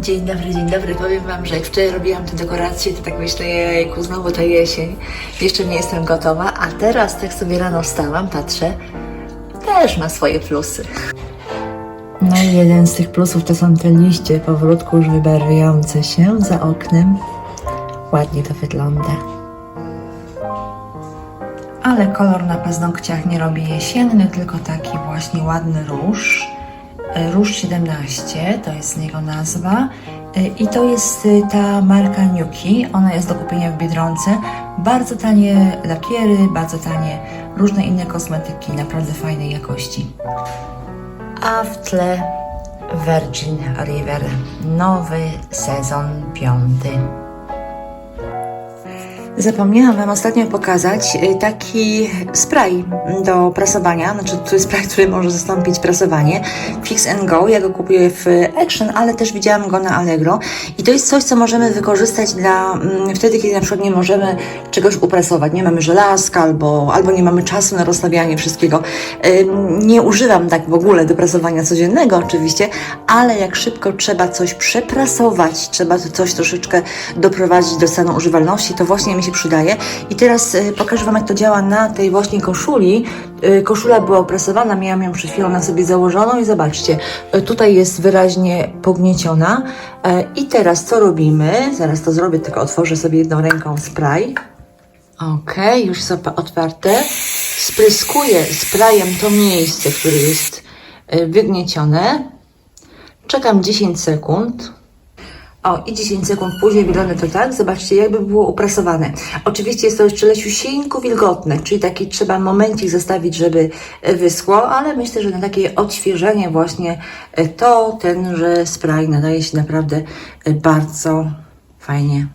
Dzień dobry, dzień dobry. Powiem Wam, że jak wczoraj robiłam te dekoracje, to tak myślę, jejku, znowu to jesień. Jeszcze nie jestem gotowa, a teraz tak sobie rano wstałam, patrzę, też ma swoje plusy. No i jeden z tych plusów to są te liście powolutku już wybarwiające się za oknem. Ładnie to wygląda. Ale kolor na paznokciach nie robię jesienny, tylko taki właśnie ładny róż. E, Róż 17 to jest jego nazwa. E, I to jest e, ta marka Nuki. Ona jest do kupienia w Biedronce. Bardzo tanie lakiery, bardzo tanie różne inne kosmetyki, naprawdę fajnej jakości. A w tle Virgin River. Nowy sezon piąty. Zapomniałam Wam ostatnio pokazać y, taki spray do prasowania, znaczy to jest spray, który może zastąpić prasowanie. Fix and Go, ja go kupuję w Action, ale też widziałam go na Allegro i to jest coś, co możemy wykorzystać dla mm, wtedy, kiedy na przykład nie możemy czegoś uprasować, nie mamy żelazka albo, albo nie mamy czasu na rozstawianie wszystkiego. Ym, Nie używam tak w ogóle do prasowania codziennego oczywiście, ale jak szybko trzeba coś przeprasować, trzeba coś troszeczkę doprowadzić do stanu używalności, to właśnie mi się przydaje. I teraz y, pokażę Wam, jak to działa na tej właśnie koszuli. Y, koszula była oprasowana, miałam ją przed chwilą na sobie założoną i zobaczcie, y, tutaj jest wyraźnie pognieciona. E, I teraz co robimy? Zaraz to zrobię, tylko otworzę sobie jedną ręką spray. Okej, już są otwarte. Spryskuję sprayem to miejsce, które jest wygniecione. Czekam 10 sekund. O, i 10 sekund później wygląda to tak. Zobaczcie, jakby było uprasowane. Oczywiście jest to jeszcze leciusieńko wilgotne, czyli taki trzeba momencik zostawić, żeby e, wyschło, ale myślę, że na takie odświeżenie właśnie e, to tenże spray nadaje się naprawdę e, bardzo fajnie.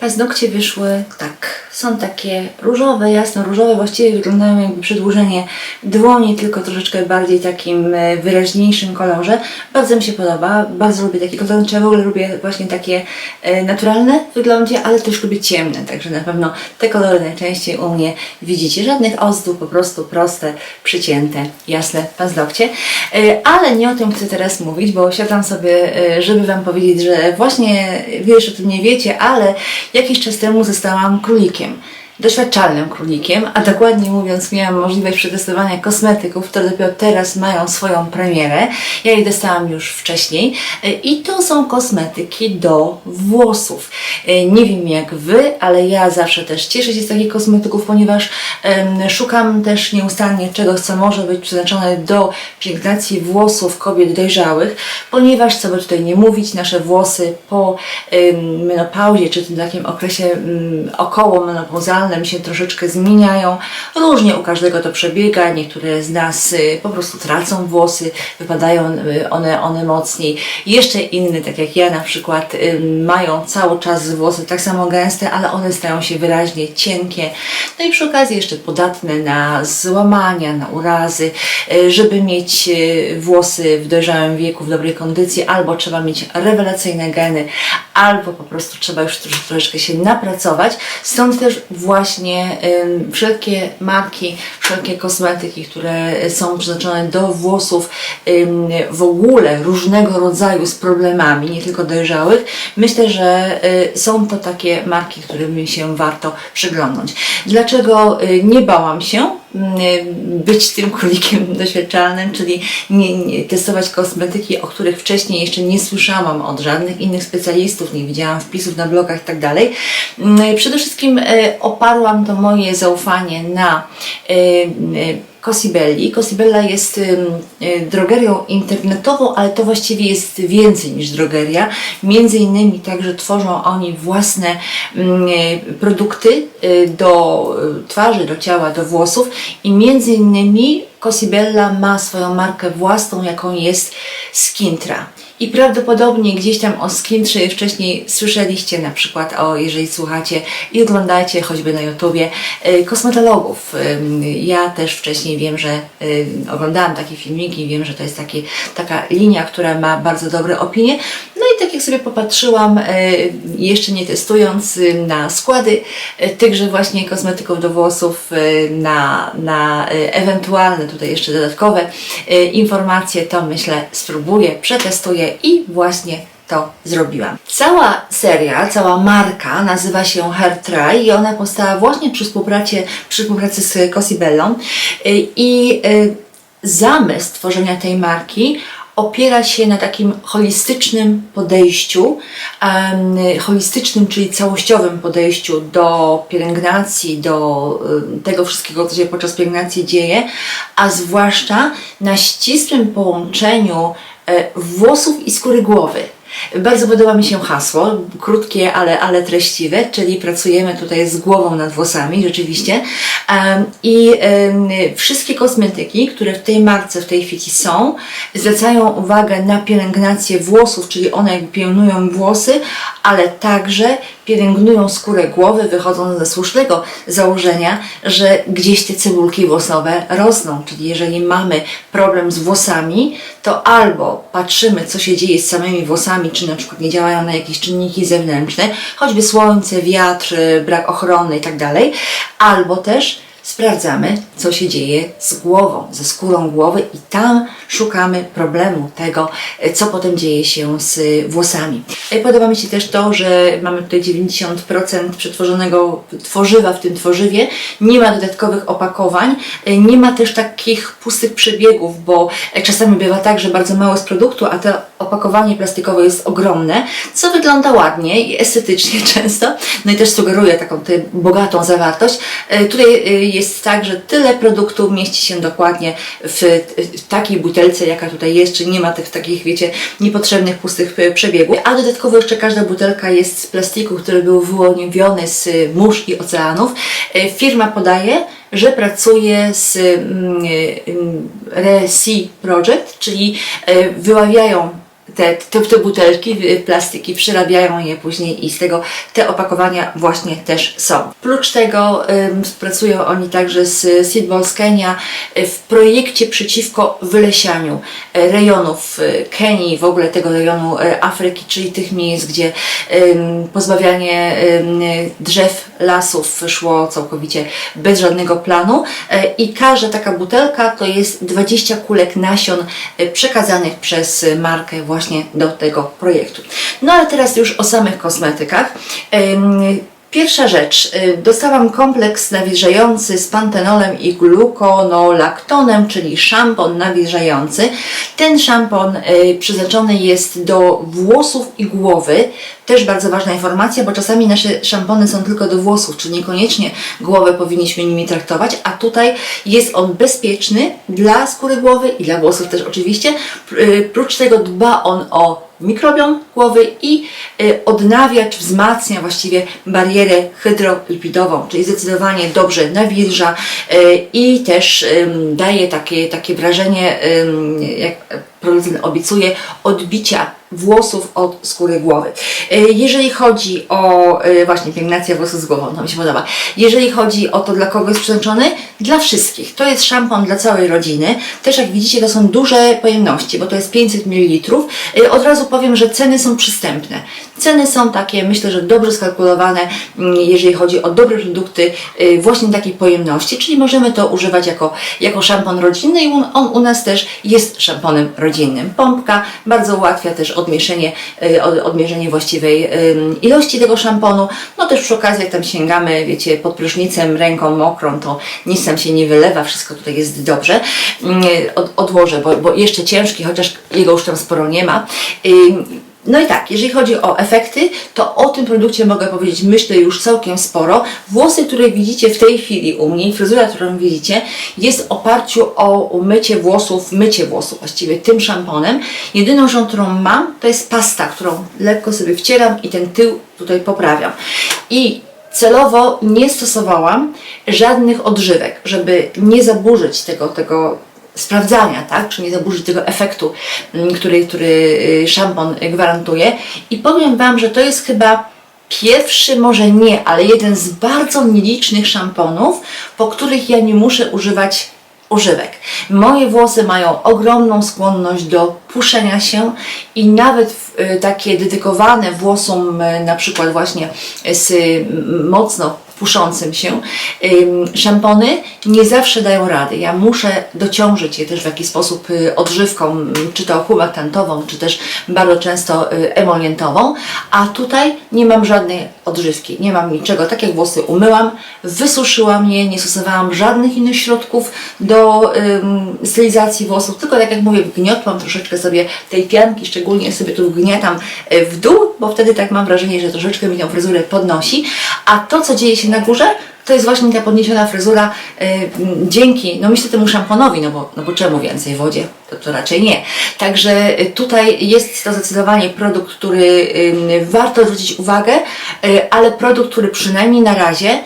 Paznokcie wyszły tak. Są takie różowe, jasno różowe, właściwie wyglądają jakby przedłużenie dłoni, tylko troszeczkę bardziej takim e, wyraźniejszym kolorze. Bardzo mi się podoba, bardzo lubię taki kolor, ja w ogóle lubię właśnie takie e, naturalne w wyglądzie, ale też lubię ciemne, także na pewno te kolory najczęściej u mnie widzicie. Żadnych ozdób, po prostu proste, przycięte, jasne paznokcie. E, Ale nie o tym chcę teraz mówić, bo siadam sobie, żeby Wam powiedzieć, że właśnie jeszcze o tym nie wiecie, ale jakiś czas temu zostałam królikiem. wszystkim. Doświadczalnym królikiem, a dokładnie mówiąc, miałam możliwość przetestowania kosmetyków, które dopiero teraz mają swoją premierę. Ja je dostałam już wcześniej E, i to są kosmetyki do włosów. E, Nie wiem jak Wy, ale ja zawsze też cieszę się z takich kosmetyków, ponieważ szukam też nieustannie czegoś, co może być przeznaczone do pielęgnacji włosów kobiet dojrzałych, ponieważ, co by tutaj nie mówić, nasze włosy po menopauzie, czy tym takim okresie około menopauzalnym się troszeczkę zmieniają. Różnie u każdego to przebiega. Niektóre z nas y, po prostu tracą włosy, wypadają y, one, one mocniej. Jeszcze inne, tak jak ja na przykład, y, mają cały czas włosy tak samo gęste, ale one stają się wyraźnie cienkie. No i przy okazji jeszcze podatne na złamania, na urazy. Żeby mieć włosy w dojrzałym wieku, w dobrej kondycji, albo trzeba mieć rewelacyjne geny, albo po prostu trzeba już trosz, troszeczkę się napracować. Stąd też właśnie ym, wszelkie marki, wszelkie kosmetyki, które są przeznaczone do włosów w ogóle różnego rodzaju z problemami, nie tylko dojrzałych, myślę, że y, są to takie marki, którymi się warto przyglądnąć. Dlaczego y, nie bałam się być tym królikiem doświadczalnym, czyli nie, nie, testować kosmetyki, o których wcześniej jeszcze nie słyszałam od żadnych innych specjalistów, nie widziałam wpisów na blogach i tak. Mm, Przede wszystkim y, oparłam to moje zaufanie na y, y, Cosibelli. Cosibella jest y, drogerią internetową, ale to właściwie jest więcej niż drogeria. Między innymi także tworzą oni własne y, produkty y, do twarzy, do ciała, do włosów i między innymi Cosibella ma swoją markę własną, jaką jest Skintra. I prawdopodobnie gdzieś tam o Skintrze wcześniej słyszeliście, na przykład o, jeżeli słuchacie i oglądacie choćby na YouTubie, y, kosmetologów. Ym, Ja też wcześniej wiem, że y, oglądałam takie filmiki, wiem, że to jest taki, taka linia, która ma bardzo dobre opinie. I tak jak sobie popatrzyłam, y, jeszcze nie testując y, na składy y, tychże właśnie kosmetyków do włosów, y, na, na y, ewentualne tutaj jeszcze dodatkowe informacje, to myślę spróbuję, przetestuję i właśnie to zrobiłam. Cała seria, cała marka nazywa się Hair Try i ona powstała właśnie przy współpracy, przy współpracy z Cosibellą i zamysł tworzenia tej marki opiera się na takim holistycznym podejściu, holistycznym, czyli całościowym podejściu do pielęgnacji, do tego wszystkiego, co się podczas pielęgnacji dzieje, a zwłaszcza na ścisłym połączeniu e, włosów i skóry głowy. Bardzo podoba mi się hasło, krótkie, ale, ale treściwe, czyli pracujemy tutaj z głową nad włosami, rzeczywiście. I wszystkie kosmetyki, które w tej marce w tej chwili są, zwracają uwagę na pielęgnację włosów, czyli one jakby pielęgnują włosy, ale także pielęgnują skórę głowy, wychodząc ze słusznego założenia, że gdzieś te cebulki włosowe rosną. Czyli jeżeli mamy problem z włosami, to albo patrzymy, co się dzieje z samymi włosami, czy na przykład nie działają na jakieś czynniki zewnętrzne, choćby słońce, wiatr, brak ochrony itd., albo też sprawdzamy, co się dzieje z głową, ze skórą głowy i tam szukamy problemu tego, co potem dzieje się z włosami. E, Podoba mi się też to, że mamy tutaj 90% przetworzonego tworzywa w tym tworzywie, nie ma dodatkowych opakowań, e, nie ma też takich pustych przebiegów, bo e, czasami bywa tak, że bardzo mało jest produktu, a to opakowanie plastikowe jest ogromne, co wygląda ładnie i estetycznie często, no i też sugeruje taką tę bogatą zawartość. E, Tutaj e, jest tak, że tyle produktu mieści się dokładnie w, w takiej butelce, jaka tutaj jest, czyli nie ma tych takich, wiecie, niepotrzebnych pustych e, przebiegów. A dodatkowo jeszcze każda butelka jest z plastiku, który był wyłoniony z mórz i oceanów. E, Firma podaje, że pracuje z mm, mm, Re-Sea Project, czyli e, wyławiają te, te, te butelki, plastiki, przerabiają je później i z tego te opakowania właśnie też są. Prócz tego pracują oni także z Seedballs Kenya y, w projekcie przeciwko wylesianiu y, rejonów y, Kenii, w ogóle tego rejonu Afryki, czyli tych miejsc, gdzie pozbawianie drzew, lasów szło całkowicie bez żadnego planu i każda taka butelka to jest 20 kulek nasion przekazanych przez markę właśnie do tego projektu. No ale teraz już o samych kosmetykach. Pierwsza rzecz, y, dostałam kompleks nawilżający z pantenolem i gluconolaktonem, czyli szampon nawilżający. Ten szampon y, przeznaczony jest do włosów i głowy. Też bardzo ważna informacja, bo czasami nasze szampony są tylko do włosów, czyli niekoniecznie głowę powinniśmy nimi traktować, a tutaj jest on bezpieczny dla skóry głowy i dla włosów też oczywiście. Y, Prócz tego dba on o mikrobiom głowy i y, odnawia czy wzmacnia właściwie barierę hydrolipidową, czyli zdecydowanie dobrze nawilża y, i też daje takie, takie wrażenie, jak producent obiecuje, odbicia włosów od skóry głowy. Y, Jeżeli chodzi o y, właśnie pielęgnację włosów z głową, to mi się podoba. Jeżeli chodzi o to, dla kogo jest przeznaczony, dla wszystkich. To jest szampon dla całej rodziny. Też jak widzicie, to są duże pojemności, bo to jest 500 ml. Y, Od razu powiem, że ceny są przystępne. Ceny są takie, myślę, że dobrze skalkulowane, mm, jeżeli chodzi o dobre produkty y, właśnie takiej pojemności, czyli możemy to używać jako, jako szampon rodzinny i on, on u nas też jest szamponem rodzinnym. Pompka bardzo ułatwia też odmieszenie, y, od- odmierzenie właściwej ilości tego szamponu. No też przy okazji, jak tam sięgamy, wiecie, pod prysznicem, ręką mokrą, to nic tam się nie wylewa, wszystko tutaj jest dobrze. Ym, Od, odłożę, bo, bo jeszcze ciężki, chociaż jego już tam sporo nie ma. No i tak, jeżeli chodzi o efekty, to o tym produkcie mogę powiedzieć, myślę, już całkiem sporo. Włosy, które widzicie w tej chwili u mnie, fryzura, którą widzicie, jest w oparciu o mycie włosów, mycie włosów właściwie tym szamponem. Jedyną rzeczą, którą mam, to jest pasta, którą lekko sobie wcieram i ten tył tutaj poprawiam. I celowo nie stosowałam żadnych odżywek, żeby nie zaburzyć tego, tego sprawdzania, tak? Czy nie zaburzyć tego efektu, mm, który, który y, szampon gwarantuje. I powiem Wam, że to jest chyba pierwszy, może nie, ale jeden z bardzo nielicznych szamponów, po których ja nie muszę używać używek. Moje włosy mają ogromną skłonność do puszenia się i nawet y, takie dedykowane włosom y, na przykład właśnie z mocno puszącym się. Szampony nie zawsze dają rady. Ja muszę dociążyć je też w jakiś sposób y, odżywką, m, czy to humaktantową, czy też bardzo często y, emolientową, a tutaj nie mam żadnej odżywki, nie mam niczego. Tak jak włosy umyłam, wysuszyłam je, nie stosowałam żadnych innych środków do stylizacji włosów, tylko tak jak mówię, wgniotłam troszeczkę sobie tej pianki, szczególnie sobie tu wgniatam y, w dół, bo wtedy tak mam wrażenie, że troszeczkę mi tę fryzurę podnosi, a to, co dzieje się na górze, to jest właśnie ta podniesiona fryzura y, dzięki, no myślę, temu szamponowi, no bo, no bo czemu więcej wodzie? To, to raczej nie. Także y, tutaj jest to zdecydowanie produkt, który y, warto zwrócić uwagę, ale produkt, który przynajmniej na razie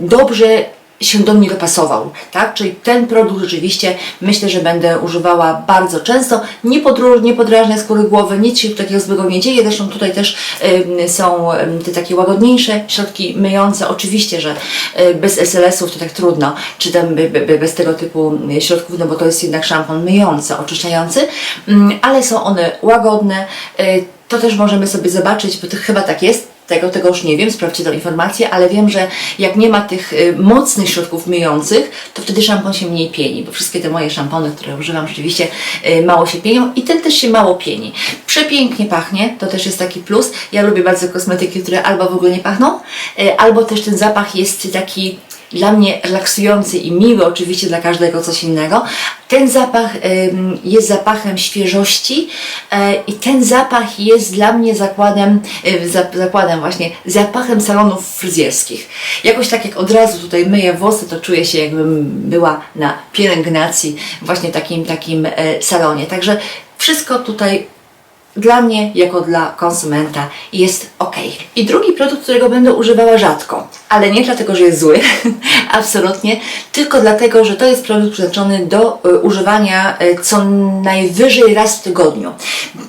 dobrze się do mnie dopasował, tak? Czyli ten produkt rzeczywiście myślę, że będę używała bardzo często. Nie, nie podrażnia skóry głowy, nic się takiego złego nie dzieje. Zresztą tutaj też ym, są te takie łagodniejsze środki myjące. Oczywiście, że y, bez SLS-ów to tak trudno, czy tam by, by, bez tego typu y, środków, no bo to jest jednak szampon myjący, oczyszczający, Ym, ale są one łagodne. Y, to też możemy sobie zobaczyć, bo to chyba tak jest, tego, tego już nie wiem, sprawdźcie tę informację, ale wiem, że jak nie ma tych y, mocnych środków myjących, to wtedy szampon się mniej pieni, bo wszystkie te moje szampony, które używam, rzeczywiście y, mało się pienią i ten też się mało pieni. Przepięknie pachnie, to też jest taki plus. Ja lubię bardzo kosmetyki, które albo w ogóle nie pachną, y, albo też ten zapach jest taki dla mnie relaksujący i miły, oczywiście dla każdego coś innego. Ten zapach jest zapachem świeżości e, i ten zapach jest dla mnie zakładem, za, zakładem właśnie, zapachem salonów fryzjerskich. Jakoś tak jak od razu tutaj myję włosy, to czuję się jakbym była na pielęgnacji właśnie takim, takim e, salonie. Także wszystko tutaj dla mnie, jako dla konsumenta, jest ok. I drugi produkt, którego będę używała rzadko, ale nie dlatego, że jest zły, absolutnie, tylko dlatego, że to jest produkt przeznaczony do y, używania y, co najwyżej raz w tygodniu,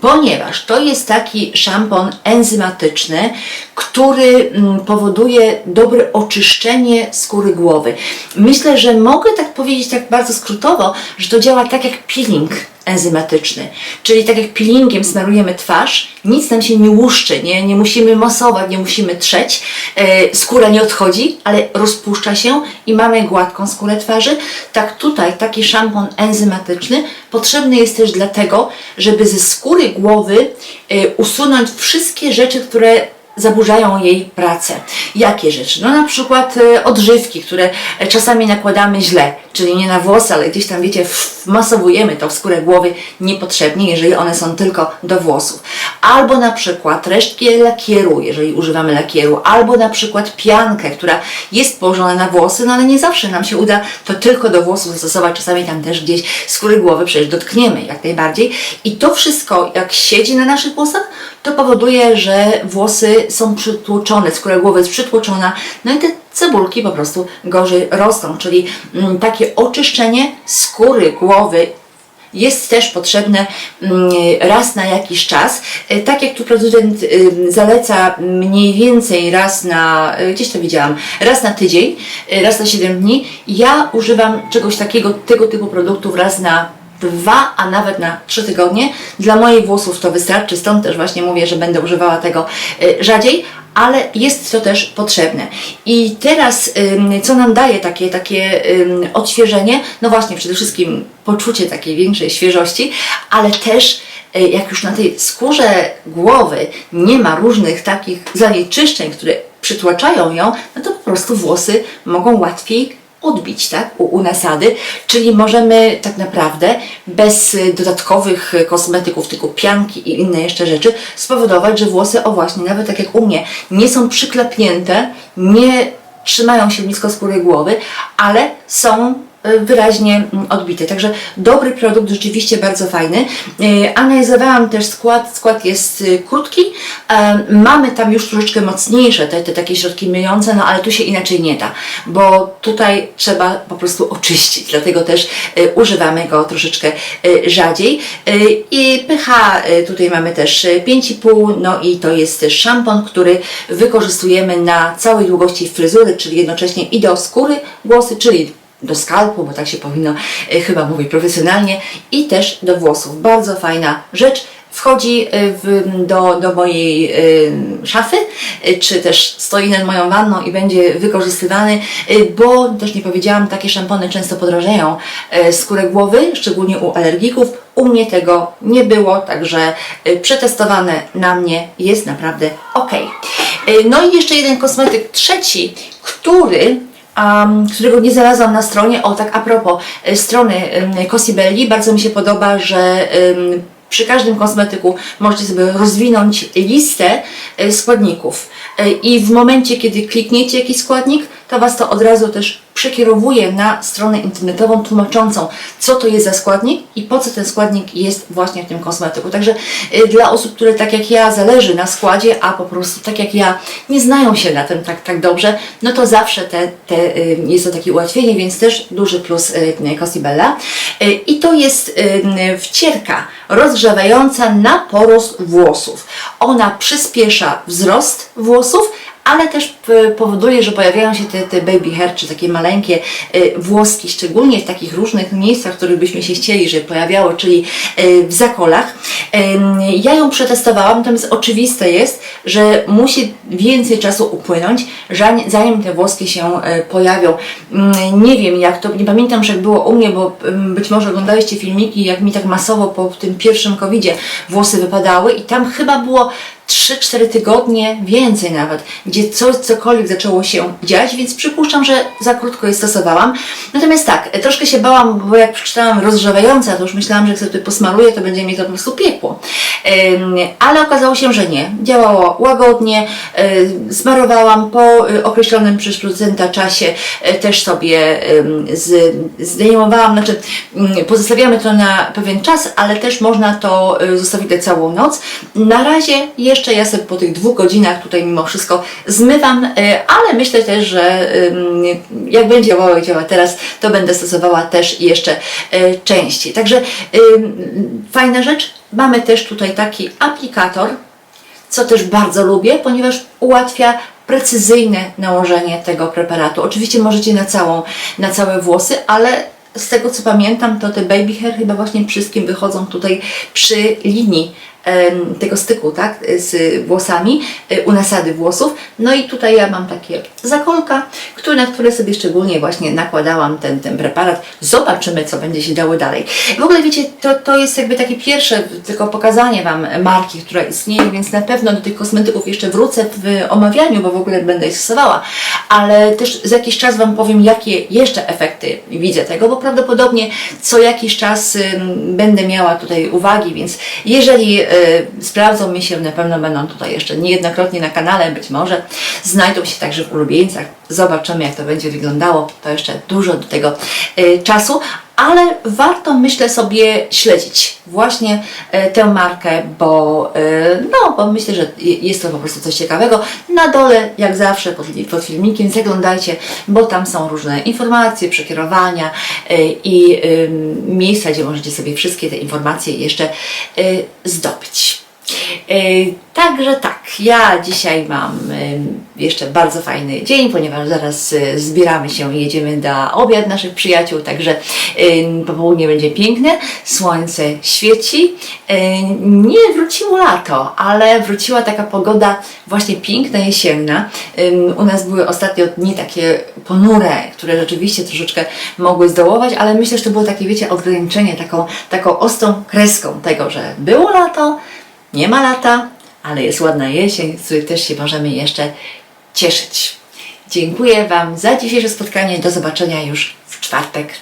ponieważ to jest taki szampon enzymatyczny, który mm, powoduje dobre oczyszczenie skóry głowy. Myślę, że mogę tak powiedzieć tak bardzo skrótowo, że to działa tak jak peeling enzymatyczny. Czyli tak jak peelingiem smarujemy twarz, nic nam się nie łuszczy, nie, nie musimy masować, nie musimy trzeć, e, skóra nie odchodzi, ale rozpuszcza się i mamy gładką skórę twarzy. Tak tutaj taki szampon enzymatyczny potrzebny jest też dlatego, żeby ze skóry głowy e, usunąć wszystkie rzeczy, które zaburzają jej pracę. Jakie rzeczy? No na przykład e, odżywki, które e, czasami nakładamy źle, czyli nie na włosy, ale gdzieś tam wiecie, wmasowujemy to w skórę głowy niepotrzebnie, jeżeli one są tylko do włosów. Albo na przykład resztki lakieru, jeżeli używamy lakieru, albo na przykład piankę, która jest położona na włosy, no ale nie zawsze nam się uda to tylko do włosów zastosować, czasami tam też gdzieś skóry głowy przecież dotkniemy jak najbardziej. I to wszystko, jak siedzi na naszych włosach, to powoduje, że włosy są przytłoczone, skóra głowy jest przytłoczona, no i te cebulki po prostu gorzej rosną, czyli mm, takie oczyszczenie skóry głowy jest też potrzebne mm, raz na jakiś czas. E, Tak jak tu producent zaleca mniej więcej raz na, y, gdzieś to widziałam, raz na tydzień, y, raz na 7 dni, ja używam czegoś takiego, tego typu produktów raz na dwa, a nawet na trzy tygodnie. Dla moich włosów to wystarczy, stąd też właśnie mówię, że będę używała tego y, rzadziej, ale jest to też potrzebne. I teraz, co nam daje takie, takie odświeżenie? No właśnie, przede wszystkim poczucie takiej większej świeżości, ale też y, jak już na tej skórze głowy nie ma różnych takich zanieczyszczeń, które przytłaczają ją, no to po prostu włosy mogą łatwiej odbić, tak, u, u nasady, czyli możemy tak naprawdę bez y, dodatkowych y, kosmetyków typu pianki i inne jeszcze rzeczy spowodować, że włosy, o właśnie, nawet tak jak u mnie, nie są przyklapnięte, nie trzymają się blisko skóry głowy, ale są wyraźnie odbite. Także dobry produkt, rzeczywiście bardzo fajny. Y, Analizowałam też skład. Skład jest y, krótki. E, Mamy tam już troszeczkę mocniejsze te, te takie środki myjące, no ale tu się inaczej nie da, bo tutaj trzeba po prostu oczyścić, dlatego też używamy go troszeczkę rzadziej. I pH tutaj mamy też y, 5,5, no i to jest szampon, który wykorzystujemy na całej długości fryzury, czyli jednocześnie i do skóry włosy, czyli do skalpu, bo tak się powinno y, chyba mówić profesjonalnie, i też do włosów. Bardzo fajna rzecz. wchodzi y, w, do, do mojej y, szafy, czy też stoi nad moją wanną i będzie wykorzystywany, bo też nie powiedziałam, takie szampony często podrażają skórę głowy, szczególnie u alergików. U mnie tego nie było, także przetestowane na mnie jest naprawdę ok. No i jeszcze jeden kosmetyk trzeci, który um, którego nie znalazłam na stronie. O, tak a propos y, strony um, Cosibelli, bardzo mi się podoba, że ym, przy każdym kosmetyku możecie sobie rozwinąć listę y, składników. Y, I w momencie, kiedy klikniecie jakiś składnik, to Was to od razu też przekierowuje na stronę internetową tłumaczącą, co to jest za składnik i po co ten składnik jest właśnie w tym kosmetyku. Także y, dla osób, które tak jak ja zależy na składzie, a po prostu tak jak ja nie znają się na tym tak, tak dobrze, no to zawsze te, te, y, jest to takie ułatwienie, więc też duży plus y, Cosibella. I to jest wcierka rozgrzewająca na porost włosów. Ona przyspiesza wzrost włosów, ale też p- powoduje, że pojawiają się te, te baby hair, czy takie maleńkie y, włoski, szczególnie w takich różnych miejscach, w których byśmy się chcieli, żeby pojawiały, czyli y, w zakolach. Ja ją przetestowałam, natomiast oczywiste jest, że musi więcej czasu upłynąć, zanim- te włoski się y, pojawią. Ym, Nie wiem jak to, nie pamiętam, że było u mnie, bo być może oglądaliście filmiki, jak mi tak masowo po tym pierwszym covidzie włosy wypadały i tam chyba było 3-4 tygodnie, więcej nawet, gdzie coś, cokolwiek zaczęło się dziać, więc przypuszczam, że za krótko je stosowałam. Natomiast tak, troszkę się bałam, bo jak przeczytałam rozgrzewająca, to już myślałam, że jak sobie posmaruję, to będzie mi to po prostu piekło. Ale okazało się, że nie. Działało łagodnie, y, smarowałam po y, określonym przez producenta czasie, też sobie zdejmowałam, znaczy ym, pozostawiamy to na pewien czas, ale też można to zostawić całą noc. Na razie jeszcze ja sobie po tych dwóch godzinach tutaj mimo wszystko zmywam, y, ale myślę też, że jak będzie działało jak działa teraz, to będę stosowała też jeszcze y, częściej. Także fajna rzecz, mamy też tutaj taki aplikator, co też bardzo lubię, ponieważ ułatwia precyzyjne nałożenie tego preparatu. Oczywiście możecie na całą, na całe włosy, ale z tego co pamiętam, to te baby hair chyba właśnie wszystkim wychodzą tutaj przy linii tego styku, tak, z włosami, y, u nasady włosów. No i tutaj ja mam takie zakolka, które, na które sobie szczególnie właśnie nakładałam ten, ten preparat. Zobaczymy, co będzie się działo dalej. W ogóle wiecie, to, to jest jakby takie pierwsze tylko pokazanie Wam marki, która istnieje, więc na pewno do tych kosmetyków jeszcze wrócę w omawianiu, bo w ogóle będę ich stosowała, ale też za jakiś czas Wam powiem, jakie jeszcze efekty widzę tego, bo prawdopodobnie co jakiś czas będę miała tutaj uwagi, więc jeżeli y, sprawdzą mi się, na pewno będą tutaj jeszcze niejednokrotnie na kanale, być może znajdą się także w ulubieńcach. Zobaczymy, jak to będzie wyglądało. To jeszcze dużo do tego y, czasu, ale warto, myślę sobie, śledzić właśnie e, tę markę, bo, e, no, bo myślę, że je- jest to po prostu coś ciekawego. Na dole, jak zawsze, pod, pod filmikiem zaglądajcie, bo tam są różne informacje, przekierowania e, i miejsca, gdzie możecie sobie wszystkie te informacje jeszcze zdobyć. E, Także tak, ja dzisiaj mam em, jeszcze bardzo fajny dzień, ponieważ zaraz e, zbieramy się i jedziemy na obiad naszych przyjaciół, także popołudnie będzie piękne, słońce świeci. E, Nie wróciło lato, ale wróciła taka pogoda właśnie piękna, jesienna. U nas były ostatnio dni takie ponure, które rzeczywiście troszeczkę mogły zdołować, ale myślę, że to było takie, wiecie, ograniczenie, taką, taką ostrą kreską tego, że było lato, nie ma lata, ale jest ładna jesień, z której też się możemy jeszcze cieszyć. Dziękuję Wam za dzisiejsze spotkanie. Do zobaczenia już w czwartek.